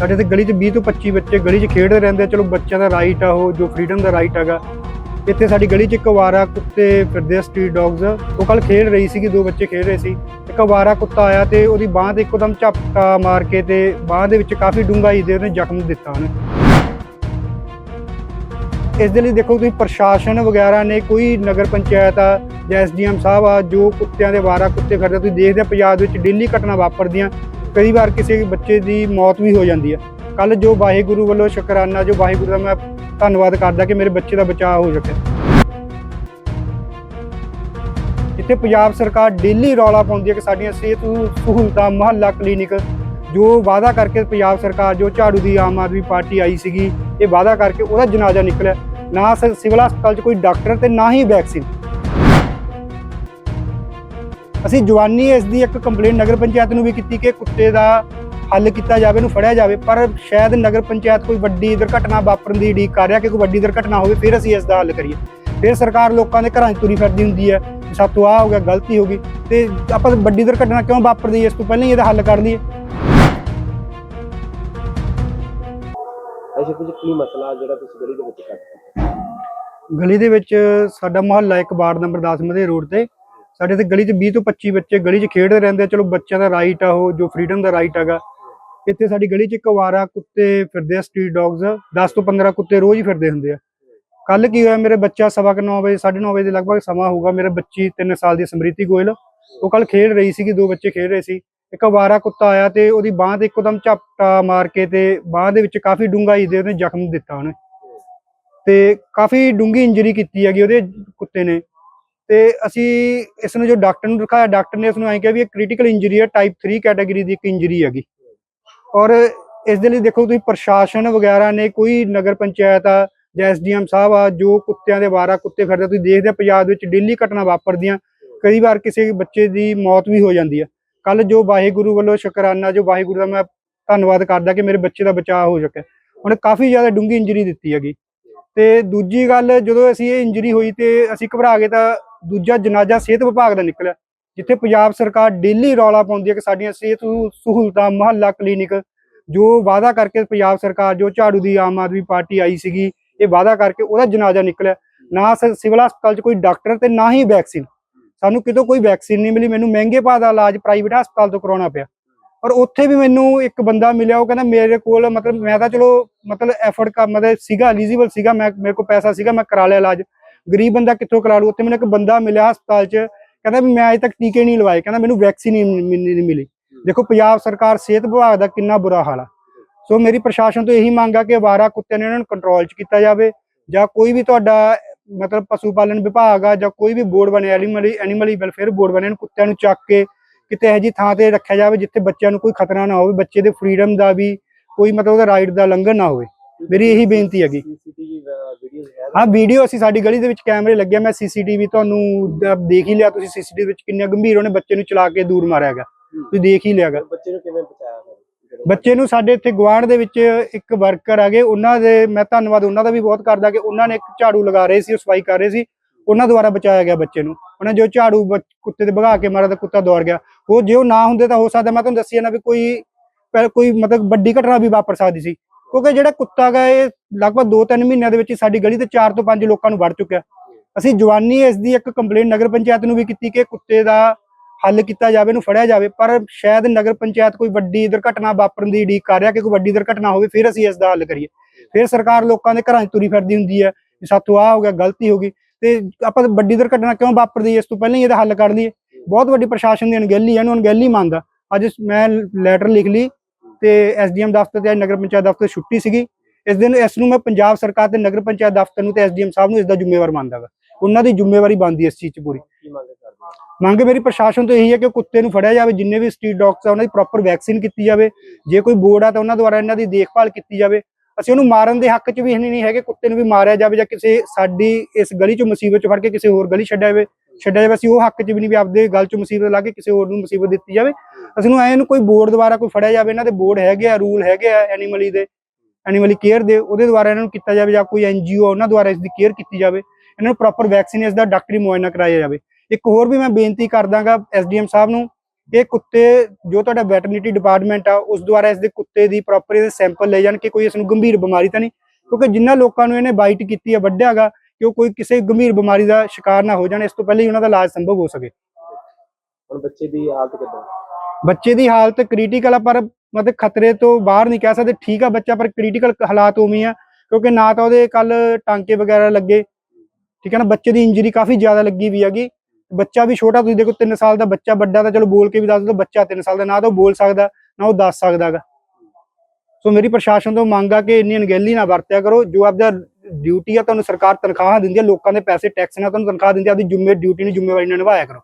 ਸਾਡੇ ਤੇ ਗਲੀ 'ਚ 20 ਤੋਂ 25 ਬੱਚੇ ਗਲੀ 'ਚ ਖੇਡਦੇ ਰਹਿੰਦੇ ਆ। ਚਲੋ ਬੱਚਿਆਂ ਦਾ ਰਾਈਟ ਆ ਉਹ, ਜੋ ਫਰੀडम ਦਾ ਰਾਈਟ ਹੈਗਾ। ਇੱਥੇ ਸਾਡੀ ਗਲੀ 'ਚ ਇੱਕ ਅਵਾਰਾ ਕੁੱਤੇ ਫਿਰਦੇ ਆ ਸਟਰੀਟ ਡੌਗਸ ਉਹ ਕੱਲ ਖੇਡ ਰਹੀ ਸੀਗੀ, ਦੋ ਬੱਚੇ ਖੇਡ ਰਹੇ ਸੀ। ਇੱਕ ਅਵਾਰਾ ਕੁੱਤਾ ਆਇਆ ਤੇ ਉਹਦੀ ਬਾਹ ਤੇ ਇੱਕਦਮ ਝਪਟਾ ਮਾਰ ਕੇ ਤੇ ਬਾਹ ਦੇ ਵਿੱਚ ਕਾਫੀ ਡੂੰਘਾਈ ਦੇ ਉਹਨੇ ਜ਼ਖਮ ਦਿੱਤਾ ਉਹਨੇ। ਇਸ ਦੇ ਲਈ ਦੇਖੋ ਤੁਸੀਂ ਪ੍ਰਸ਼ਾਸਨ ਵਗੈਰਾ ਨੇ, ਕੋਈ ਨਗਰ ਪੰਚਾਇਤ ਆ ਜਾਂ ਐਸਡੀਐਮ ਸਾਹਿਬ ਆ, ਜੋ ਕੁੱਤਿਆਂ ਦੇ ਵਾਰਾ ਕੁੱਤੇ ਫਿਰਦੇ ਤੁਸੀਂ ਦੇਖਦੇ ਆ ਪੰਜਾਬ ਵਿੱਚ ਡੇਲੀ ਘਟਨਾ ਵਾਪਰਦੀਆਂ। ਕਈ ਵਾਰ ਕਿਸੇ ਬੱਚੇ ਦੀ ਮੌਤ ਵੀ ਹੋ ਜਾਂਦੀ ਹੈ ਕੱਲ ਜੋ ਵਾਹਿਗੁਰੂ ਵੱਲੋਂ ਸ਼ੁਕਰਾਨਾ, ਜੋ ਵਾਹਿਗੁਰੂ ਦਾ ਮੈਂ ਧੰਨਵਾਦ ਕਰਦਾ ਕਿ ਮੇਰੇ ਬੱਚੇ ਦਾ ਬਚਾਅ ਹੋ ਸਕਿਆ। ਇੱਥੇ ਪੰਜਾਬ ਸਰਕਾਰ ਡੇਲੀ ਰੌਲਾ ਪਾਉਂਦੀ ਹੈ ਕਿ ਸਾਡੀਆਂ ਸਿਹਤ ਸਹੂਲਤਾਂ, ਮੁਹੱਲਾ, ਕਲੀਨਿਕ ਜੋ ਵਾਅਦਾ ਕਰਕੇ ਪੰਜਾਬ ਸਰਕਾਰ, ਜੋ ਝਾੜੂ ਦੀ ਆਮ ਆਦਮੀ ਪਾਰਟੀ ਆਈ ਸੀਗੀ, ਇਹ ਵਾਅਦਾ ਕਰਕੇ ਉਹਦਾ ਜਨਾਜ਼ਾ ਨਿਕਲਿਆ। ਨਾ ਸ- ਸਿਵਲ ਹਸਪਤਾਲ 'ਚ ਕੋਈ ਡਾਕਟਰ ਤੇ ਨਾ ਹੀ ਵੈਕਸੀਨ। ਅਸੀਂ ਜਵਾਨੀ ਇਸ ਦੀ ਇੱਕ ਕੰਪਲੇਂਟ ਨਗਰ ਪੰਚਾਇਤ ਨੂੰ ਵੀ ਕੀਤੀ ਕਿ ਕੁੱਤੇ ਦਾ ਹੱਲ ਕੀਤਾ ਜਾਵੇ ਇਹਨੂੰ ਫੜਿਆ ਜਾਵੇ ਪਰ ਸ਼ਾਇਦ ਨਗਰ ਪੰਚਾਇਤ ਕੋਈ ਵੱਡੀ ਦੁਰਘਟਨਾ ਵਾਪਰਨ ਦੀ ਉਡੀਕ ਕਰ ਰਿਹਾ ਕਿ ਕੋਈ ਵੱਡੀ ਦੁਰਘਟਨਾ ਹੋਵੇ ਫਿਰ ਅਸੀਂ ਇਸ ਦਾ ਹੱਲ ਕਰੀਏ। ਫਿਰ ਸਰਕਾਰ ਲੋਕਾਂ ਦੇ ਘਰਾਂ 'ਚ ਤੁਰੀ ਫਿਰਦੀ ਹੁੰਦੀ ਹੈ ਸਾਡੇ ਤੋਂ ਆਹ ਹੋ ਗਿਆ ਗਲਤੀ ਹੋ ਗਈ ਤੇ ਆਪਾਂ ਵੱਡੀ ਦੁਰਘਟਨਾ ਕਿਉਂ ਵਾਪਰਦੀ ਇਸ ਤੋਂ ਪਹਿਲਾਂ ਹੀ ਇਹਦਾ ਹੱਲ ਕਰ ਲਈਏ। ਐਸੇ ਕੁਝ ਕੀ ਮਸਲਾ ਜਿਹੜਾ ਤੁਸੀਂ ਗਲੀ ਦੇ ਵਿੱਚ ਕਰਦੇ ਗਲੀ ਦੇ ਵਿੱਚ ਸਾਡਾ ਮੁਹੱਲਾ ਇੱਕ ਵਾਰਡ ਨੰਬਰ 10 ਮਧੇ ਰੋਡ ਤੇ ਸਾਡੇ ਤੇ ਗਲੀ 'ਚ 20 ਤੋਂ 25 ਬੱਚੇ ਗਲੀ 'ਚ ਖੇਡਦੇ ਰਹਿੰਦੇ ਆ। ਚਲੋ ਬੱਚਿਆਂ ਦਾ ਰਾਈਟ ਆ ਉਹ, ਜੋ ਫਰੀडम ਦਾ ਰਾਈਟ ਹੈਗਾ। ਇੱਥੇ ਸਾਡੀ ਗਲੀ 'ਚ ਇੱਕ ਵਾਰਾ ਕੁੱਤੇ ਫਿਰਦੇ ਆ ਸਟਰੀਟ ਡੌਗਸ 10 ਤੋਂ 15 ਕੁੱਤੇ ਰੋਜ਼ ਹੀ ਫਿਰਦੇ ਹੁੰਦੇ ਆ। ਕੱਲ ਕੀ ਹੋਇਆ, ਮੇਰੇ ਬੱਚਾ ਸਵਾ ਕੇ ਨੌ ਵਜੇ 9:30 ਵਜੇ ਦੇ ਲਗਭਗ ਸਮਾਂ ਹੋਊਗਾ, ਮੇਰੇ ਬੱਚੀ 3 ਸਾਲ ਦੀ ਸਮ੍ਰਿਤੀ ਗੋਇਲ। ਉਹ ਕੱਲ ਖੇਡ ਰਹੀ ਸੀਗੀ, ਦੋ ਬੱਚੇ ਖੇਡ ਰਹੇ ਸੀ। ਇੱਕ ਵਾਰਾ ਕੁੱਤਾ ਆਇਆ ਤੇ ਉਹਦੀ ਬਾਹ ਤੇ ਇੱਕਦਮ ਝਪਟਾ ਮਾਰ ਕੇ ਤੇ ਬਾਹ ਦੇ ਵਿੱਚ ਕਾਫੀ ਡੂੰਘਾਈ ਦੇ ਉਹਨੇ ਜ਼ਖਮ ਦਿੱਤਾ ਉਹਨੇ। ਤੇ ਕਾਫੀ ਡੂੰਗੀ ਇੰਜਰੀ ਕੀਤੀ ਹੈਗੀ ਉਹਦੇ ਕੁੱਤੇ ਨੇ। ਤੇ ਅਸੀਂ ਇਸ ਨੂੰ ਜੋ ਡਾਕਟਰ ਨੂੰ ਦਿਖਾਇਆ, ਡਾਕਟਰ ਨੇ ਇਸ ਨੂੰ ਐਂ ਕਿਹਾ ਵੀ ਇਹ ਕ੍ਰਿਟੀਕਲ ਇੰਜਰੀ ਹੈ ਟਾਈਪ 3 ਕੈਟਾਗਰੀ ਦੀ ਇੱਕ ਇੰਜਰੀ ਹੈਗੀ। ਔਰ ਇਸ ਦੇ ਲਈ ਦੇਖੋ ਤੁਸੀਂ ਪ੍ਰਸ਼ਾਸਨ ਵਗੈਰਾ ਨੇ, ਕੋਈ ਨਗਰ ਪੰਚਾਇਤ ਆ ਜਾਂ ਐਸਡੀਐਮ ਸਾਹਿਬ ਆ, ਜੋ ਕੁੱਤਿਆਂ ਦੇ ਵਾਰਾ ਕੁੱਤੇ ਫਿਰਦੇ ਤੁਸੀਂ ਦੇਖਦੇ ਆ ਪੰਜਾਬ ਵਿੱਚ ਡੇਲੀ ਘਟਨਾ ਵਾਪਰਦੀਆਂ, ਕਈ ਵਾਰ ਕਿਸੇ ਬੱਚੇ ਦੀ ਮੌਤ ਵੀ ਹੋ ਜਾਂਦੀ ਹੈ ਕੱਲ ਜੋ ਵਾਹਿਗੁਰੂ ਵੱਲੋਂ ਸ਼ੁਕਰਾਨਾ, ਜੋ ਵਾਹਿਗੁਰੂ ਦਾ ਮੈਂ ਧੰਨਵਾਦ ਕਰਦਾ ਕਿ ਮੇਰੇ ਬੱਚੇ ਦਾ ਬਚਾਅ ਹੋ ਸਕਿਆ। ਉਹਨੇ ਕਾਫੀ ਜ਼ਿਆਦਾ ਡੂੰਗੀ ਇੰਜਰੀ ਦਿੱਤੀ ਹੈਗੀ। ਤੇ ਦੂਜੀ ਗੱਲ, ਜਦੋਂ ਅਸੀਂ ਇਹ ਇੰਜਰੀ ਹੋਈ ਤੇ ਅਸੀਂ ਘਬਰਾ ਗਏ ਤਾਂ ਦੂਜਾ ਜਨਾਜ਼ਾ ਸਿਹਤ ਵਿਭਾਗ ਦਾ ਨਿਕਲਿਆ, ਜਿੱਥੇ ਪੰਜਾਬ ਸਰਕਾਰ ਡੇਲੀ ਰੌਲਾ ਪਾਉਂਦੀ ਹੈ ਕਿ ਸਾਡੀਆਂ ਸਿਹਤ ਸਹੂਲਤਾਂ, ਮੁਹੱਲਾ ਕਲੀਨਿਕ ਜੋ ਵਾਅਦਾ ਕਰਕੇ ਪੰਜਾਬ ਸਰਕਾਰ, ਜੋ ਝਾੜੂ ਦੀ ਆਮ ਆਦਮੀ ਪਾਰਟੀ ਆਈ ਸੀਗੀ, ਇਹ ਵਾਅਦਾ ਕਰਕੇ ਉਹਦਾ ਜਨਾਜ਼ਾ ਨਿਕਲਿਆ। ਨਾ ਸਿਵਲ ਹਸਪਤਾਲ 'ਚ ਕੋਈ ਡਾਕਟਰ ਤੇ ਨਾ ਹੀ ਵੈਕਸੀਨ ਸਾਨੂੰ ਕਿਤੋਂ ਕੋਈ ਵੈਕਸੀਨ ਨਹੀਂ ਮਿਲੀ, ਮੈਨੂੰ ਮਹਿੰਗੇ ਭਾਅ ਦਾ ਇਲਾਜ ਪ੍ਰਾਈਵੇਟ ਹਸਪਤਾਲ ਤੋਂ ਕਰਾਉਣਾ ਪਿਆ। ਔਰ ਉੱਥੇ ਵੀ ਮੈਨੂੰ ਇੱਕ ਬੰਦਾ ਮਿਲਿਆ, ਉਹ ਕਹਿੰਦਾ ਮੇਰੇ ਕੋਲ ਮਤਲਬ ਮੈਂ ਤਾਂ ਚਲੋ ਮਤਲਬ ਐਫਰਟ ਕਰ, ਮਤਲਬ ਸੀਗਾ ਐਲੀਜੀਬਲ ਸੀਗਾ, ਮੈਂ, ਮੇਰੇ ਕੋਲ ਪੈਸਾ ਸੀਗਾ, ਮੈਂ ਕਰਾ ਲਿਆ ਇਲਾਜ। ਗਰੀਬ ਬੰਦਾ ਕਿੱਥੋਂ ਕਰਾ ਲੂ? ਉੱਥੇ ਮੈਨੂੰ ਇੱਕ ਬੰਦਾ ਮਿਲਿਆ ਹਸਪਤਾਲ 'ਚ, ਕਹਿੰਦਾ ਵੀ ਮੈਂ ਅਜੇ ਤੱਕ ਟੀਕੇ ਨਹੀਂ ਲਵਾਏ, ਕਹਿੰਦਾ ਮੈਨੂੰ ਵੈਕਸੀਨ ਨਹੀਂ ਮਿਲੀ ਦੇਖੋ ਪੰਜਾਬ ਸਰਕਾਰ ਸਿਹਤ ਵਿਭਾਗ ਦਾ ਕਿੰਨਾ ਬੁਰਾ ਹਾਲ ਆ। ਸੋ ਮੇਰੀ ਪ੍ਰਸ਼ਾਸਨ ਤੋਂ ਇਹੀ ਮੰਗ ਆ ਕਿ ਅਵਾਰਾ ਕੁੱਤਿਆਂ ਨੂੰ ਇਹਨਾਂ ਨੂੰ ਕੰਟਰੋਲ 'ਚ ਕੀਤਾ ਜਾਵੇ, ਜਾਂ ਕੋਈ ਵੀ ਤੁਹਾਡਾ ਮਤਲਬ ਪਸ਼ੂ ਪਾਲਣ ਵਿਭਾਗ ਆ, ਜਾਂ ਕੋਈ ਵੀ ਬੋਰਡ ਬਣਿਆ ਐਨੀਮਲ ਐਨੀਮਲ ਵੈਲਫੇਅਰ ਬੋਰਡ ਬਣੇ, ਇਹਨਾਂ ਕੁੱਤਿਆਂ ਨੂੰ ਚੱਕ ਕੇ ਕਿਤੇ ਇਹੋ ਜਿਹੀ ਥਾਂ ਤੇ ਰੱਖਿਆ ਜਾਵੇ ਜਿੱਥੇ ਬੱਚਿਆਂ ਨੂੰ ਕੋਈ ਖਤਰਾ ਨਾ ਹੋਵੇ ਬੱਚੇ ਦੇ ਫਰੀडम ਦਾ ਵੀ ਕੋਈ ਮਤਲਬ ਉਹਦਾ ਰਾਈਟ ਦਾ ਲੰਘਣ ਨਾ ਹੋਵੇ। ਮੇਰੀ ਇਹੀ ਬੇਨਤੀ ਹੈਗੀ। ਹੈ ਵੀਡੀਓ ਅਸੀਂ ਸਾਡੀ ਗਲੀ ਦੇ ਵਿੱਚ ਕੈਮਰੇ ਲੱਗੇ ਮੈਂ ਸੀਸੀਟੀਵੀ ਤੁਹਾਨੂੰ ਦੇਖ ਹੀ ਲਿਆ ਤੁਸੀਂ ਸੀਸੀਟੀਵੀ ਵਿੱਚ ਕਿੰਨਾ ਗੰਭੀਰ ਉਹਨੇ ਬੱਚੇ ਨੂੰ ਚਲਾ ਕੇ ਦੂਰ ਮਾਰਿਆ ਹੈਗਾ। ਤੁਸੀਂ ਦੇਖ ਹੀ ਲਿਆਗਾ ਬੱਚੇ ਨੂੰ ਕਿਵੇਂ ਬਚਾਇਆ ਫਿਰ? ਬੱਚੇ ਨੂੰ ਸਾਡੇ ਇੱਥੇ ਗੁਆਂਢ ਦੇ ਵਿੱਚ ਇੱਕ ਵਰਕਰ ਹੈਗੇ ਉਹਨਾਂ ਦੇ ਮੈਂ ਧੰਨਵਾਦ ਉਹਨਾਂ ਦਾ ਵੀ ਬਹੁਤ ਕਰਦਾ ਕਿ ਉਹਨਾਂ ਨੇ ਇੱਕ ਝਾੜੂ ਲਗਾ ਰਹੇ ਸੀ ਉਹ ਸਫ਼ਾਈ ਕਰ ਰਹੇ ਸੀ। ਉਹਨਾਂ ਦੁਆਰਾ ਬਚਾਇਆ ਗਿਆ ਬੱਚੇ ਨੂੰ। ਉਹਨਾਂ ਜੋ ਝਾੜੂ ਕੁੱਤੇ ਤੇ ਭਗਾ ਕੇ ਮਾਰਿਆ ਤਾਂ ਕੁੱਤਾ ਦੌੜ ਗਿਆ। ਉਹ ਜੇ ਉਹ ਨਾ ਹੁੰਦੇ ਤਾਂ ਹੋ ਸਕਦਾ, ਮੈਂ ਤੁਹਾਨੂੰ ਦੱਸਿਆ ਨਾ ਵੀ ਕੋਈ ਕੋਈ ਮਤਲਬ ਵੱਡੀ ਘਟਨਾ ਵੀ ਵਾਪਰ ਸਕਦੀ ਸੀ। ਕਿਉਂਕਿ ਜਿਹੜਾ ਕੁੱਤਾ ਗਾ ਇਹ ਲਗਭਗ 2-3 ਮਹੀਨਿਆਂ ਦੇ ਵਿੱਚ ਸਾਡੀ ਗਲੀ ਤੇ 4 ਤੋਂ 5 ਲੋਕਾਂ ਨੂੰ ਵੜ ਚੁੱਕਿਆ। ਅਸੀਂ ਜਵਾਨੀ ਇਸ ਦੀ ਇੱਕ ਕੰਪਲੇਂਟ ਨਗਰ ਪੰਚਾਇਤ ਨੂੰ ਵੀ ਕੀਤੀ ਕਿ ਕੁੱਤੇ ਦਾ ਹੱਲ ਕੀਤਾ ਜਾਵੇ, ਇਹਨੂੰ ਫੜਿਆ ਜਾਵੇ, ਪਰ ਸ਼ਾਇਦ ਨਗਰ ਪੰਚਾਇਤ ਕੋਈ ਵੱਡੀ ਦੁਰਘਟਨਾ ਵਾਪਰਨ ਦੀ ਉਡੀਕ ਕਰ ਰਿਹਾ ਕਿ ਕੋਈ ਵੱਡੀ ਦੁਰਘਟਨਾ ਹੋਵੇ, ਫਿਰ ਅਸੀਂ ਇਸ ਦਾ ਹੱਲ ਕਰੀਏ। ਫਿਰ ਸਰਕਾਰ ਲੋਕਾਂ ਦੇ ਘਰਾਂ 'ਚ ਤੁਰੀ ਫਿਰਦੀ ਹੁੰਦੀ ਹੈ, ਵੀ ਸਾਥੋਂ ਆਹ ਹੋ ਗਿਆ, ਗਲਤੀ ਹੋ ਗਈ। ਤੇ ਆਪਾਂ ਵੱਡੀ ਦੁਰਘਟਨਾ ਕਿਉਂ ਵਾਪਰਦੀ ਇਸ ਤੋਂ ਪਹਿਲਾਂ ਹੀ ਇਹਦਾ ਹੱਲ ਕਰ ਲਈਏ। ਬਹੁਤ ਵੱਡੀ ਪ੍ਰਸ਼ਾਸਨ ਦੀ ਅਣਗਹਿਲੀ ਹੈ ਇਹਨੂੰ ਅਣਗਹਿਲੀ ਮੰਨਦਾ। ਅੱਜ ਮੈਂ ਲੈਟਰ ਲਿਖ ਲਈ ਤੇ ਐਸਡੀਐਮ ਦਫ਼ਤਰ ਤੇ ਨਗਰ ਪੰਚਾਇਤ ਦਫ਼ਤਰ ਛੁੱਟੀ ਸੀਗੀ। ਇਸ ਦਿਨ ਇਸ ਨੂੰ ਮੈਂ ਪੰਜਾਬ ਸਰਕਾਰ ਤੇ ਨਗਰ ਪੰਚਾਇਤ ਦਫ਼ਤਰ ਨੂੰ ਤੇ ਐਸਡੀਐਮ ਸਾਹਿਬ ਨੂੰ ਇਸ ਦਾ ਜ਼ਿੰਮੇਵਾਰ ਮੰਨਦਾ ਗਾ। ਉਹਨਾਂ ਦੀ ਜ਼ਿੰਮੇਵਾਰੀ ਬਣਦੀ ਹੈ ਇਸ ਚੀਜ਼ 'ਚ ਪੂਰੀ। ਹੋ? ਮੰਗ ਮੇਰੀ ਪ੍ਰਸ਼ਾਸਨ ਤੋਂ ਇਹੀ ਹੈ ਕਿ ਕੁੱਤੇ ਨੂੰ ਫੜਿਆ ਜਾਵੇ ਜਿੰਨੇ ਵੀ ਸਟਰੀਟ ਡੌਗਸ ਆ ਉਹਨਾਂ ਦੀ ਪ੍ਰੋਪਰ ਵੈਕਸੀਨ ਕੀਤੀ ਜਾਵੇ। ਜੇ ਕੋਈ ਬੋਰਡ ਆ ਤਾਂ ਉਹਨਾਂ ਦੁਆਰਾ ਇਹਨਾਂ ਦੀ ਦੇਖਭਾਲ ਕੀਤੀ ਜਾਵੇ। ਅਸੀਂ ਉਹਨੂੰ ਮਾਰਨ ਦੇ ਹੱਕ 'ਚ ਵੀ ਨਹੀਂ ਹੈਗੇ ਕੁੱਤੇ ਨੂੰ ਵੀ ਮਾਰਿਆ ਜਾਵੇ ਜਾਂ ਕਿਸੇ ਸਾਡੀ ਇਸ ਗਲੀ 'ਚੋਂ ਮੁਸੀਬਤ 'ਚ ਫੜ ਕੇ ਕਿਸੇ ਹੋਰ ਗਲੀ ਛੱਡਿਆ ਜਾਵੇ। ਛੱਡਿਆ ਜਾਵੇ, ਅਸੀਂ ਉਹ ਹੱਕ 'ਚ ਵੀ ਨਹੀਂ ਵੀ ਆਪਦੇ ਗੱਲ 'ਚ ਮੁਸੀਬਤ ਲਾ ਕੇ ਕਿਸੇ ਹੋਰ ਨੂੰ ਮੁਸੀਬਤ ਦਿੱਤੀ ਜਾਵੇ। ਅਸੀਂ ਨੂੰ ਐ ਕੋਈ ਬੋਰਡ ਦੁਆਰਾ ਕੋਈ ਫੜਿਆ ਜਾਵੇ, ਇਹਨਾਂ ਦੇ ਬੋਰਡ ਹੈਗੇ ਆ ਰੂਲ ਹੈਗੇ ਆ ਐਨੀਮਲੀ ਦੇ ਐਨੀਮਲੀ ਕੇਅਰ ਦੇ, ਉਹਦੇ ਦੁਆਰਾ ਇਹਨਾਂ ਨੂੰ ਕੀਤਾ ਜਾਵੇ ਜਾਂ ਕੋਈ ਐਨਜੀਓ ਉਹਨਾਂ ਦੁਆਰਾ ਇਸ ਦੀ ਕੇਅਰ ਕੀਤੀ ਜਾਵੇ, ਇਹਨਾਂ ਨੂੰ ਪ੍ਰੋਪਰ ਵੈਕਸੀਨ ਇਸ ਦਾ ਡਾਕਟਰੀ ਮੁਆਇਨਾ ਕਰਾਇਆ ਜਾਵੇ। ਇੱਕ ਹੋਰ ਵੀ ਮੈਂ ਬੇਨਤੀ ਕਰਦਾਗਾ ਐਸਡੀਐਮ ਸਾਹਿਬ ਨੂੰ, ਇਹ ਕੁੱਤੇ, ਜੋ ਤੁਹਾਡਾ ਵੈਟਰਨਰੀ ਡਿਪਾਰਟਮੈਂਟ ਆ, ਉਸ ਦੁਆਰਾ ਇਸ ਦੇ ਕੁੱਤੇ ਦੀ ਪ੍ਰੋਪਰ ਇਹਦੇ ਸੈਂਪਲ ਲੈ ਜਾਣ ਕਿ ਕੋਈ ਇਸ ਨੂੰ ਗੰਭੀਰ ਬਿਮਾਰੀ ਤਾਂ ਨਹੀਂ, ਕਿਉਂਕਿ ਜਿਨ੍ਹਾਂ ਲੋਕਾਂ ਨੂੰ ਇਹਨੇ ਬਾਈਟ ਕੀਤੀ ਹੈ ਵੱਢਿਆਗਾ ਕਿ ਉਹ ਕੋਈ ਕਿਸੇ ਗੰਭੀਰ ਬਿਮਾਰੀ ਦਾ ਸ਼ਿਕਾਰ ਨਾ ਹੋ ਜਾਣ ਇਸ ਤੋਂ ਪਹਿਲੇ ਹੀ ਉਹਨਾਂ ਦਾ ਇਲਾਜ ਸੰਭਵ ਹੋ ਸਕੇ। ਹੁਣ ਬੱਚੇ ਦੀ ਹਾਲਤ ਕਿੱਦਾਂ? ਬੱਚੇ ਦੀ ਹਾਲਤ ਕ੍ਰਿਟੀਕਲ ਆ ਪਰ ਮਤਲਬ ਖਤਰੇ ਤੋਂ ਬਾਹਰ ਨਹੀਂ ਕਹਿ ਸਕਦੇ ਠੀਕ ਆ ਬੱਚਾ ਪਰ ਕ੍ਰਿਟੀਕਲ ਹਾਲਾਤ ਉਵੇਂ ਆ ਕਿਉਂਕਿ ਨਾ ਤਾਂ ਉਹਦੇ ਕੱਲ ਟਾਂਕੇ ਵਗੈਰਾ ਲੱਗੇ ਠੀਕ ਹੈ ਨਾ ਬੱਚੇ ਦੀ ਇੰਜਰੀ ਕਾਫੀ ਜ਼ਿਆਦਾ ਲੱਗੀ ਵੀ ਹੈਗੀ ਬੱਚਾ ਵੀ ਛੋਟਾ ਤੁਸੀਂ ਦੇਖੋ 3 ਸਾਲ ਦਾ ਬੱਚਾ ਵੱਡਾ ਤਾਂ ਚਲੋ ਬੋਲ ਕੇ ਵੀ ਦੱਸ ਦੋ ਬੱਚਾ 3 ਸਾਲ ਦਾ ਨਾ ਤਾਂ ਉਹ ਬੋਲ ਸਕਦਾ ਨਾ ਉਹ ਦੱਸ ਸਕਦਾਗਾ ਸੋ ਮੇਰੀ ਪ੍ਰਸ਼ਾਸਨ ਤੋਂ ਮੰਗ ਆ ਕਿ ਇੰਨੀ ਅਣਗਹਿਲੀ ਨਾ ਵਰਤਿਆ ਕਰੋ ਜੋ ਆਪਦਾ ਡਿਊਟੀ ਆ, ਤੁਹਾਨੂੰ ਸਰਕਾਰ ਤਨਖਾਹਾਂ ਦਿੰਦੀ ਹੈ ਲੋਕਾਂ ਦੇ ਪੈਸੇ ਟੈਕਸ ਨਾਲ ਤੁਹਾਨੂੰ ਤਨਖਾਹ ਦਿੰਦੀ ਆ, ਆਪਦੀ ਜ਼ਿੰਮੇ ਡਿਊਟੀ ਨੂੰ ਜ਼ਿੰਮੇਵਾਰੀ ਨਾਲ ਨਿਭਾਇਆ ਕਰੋ।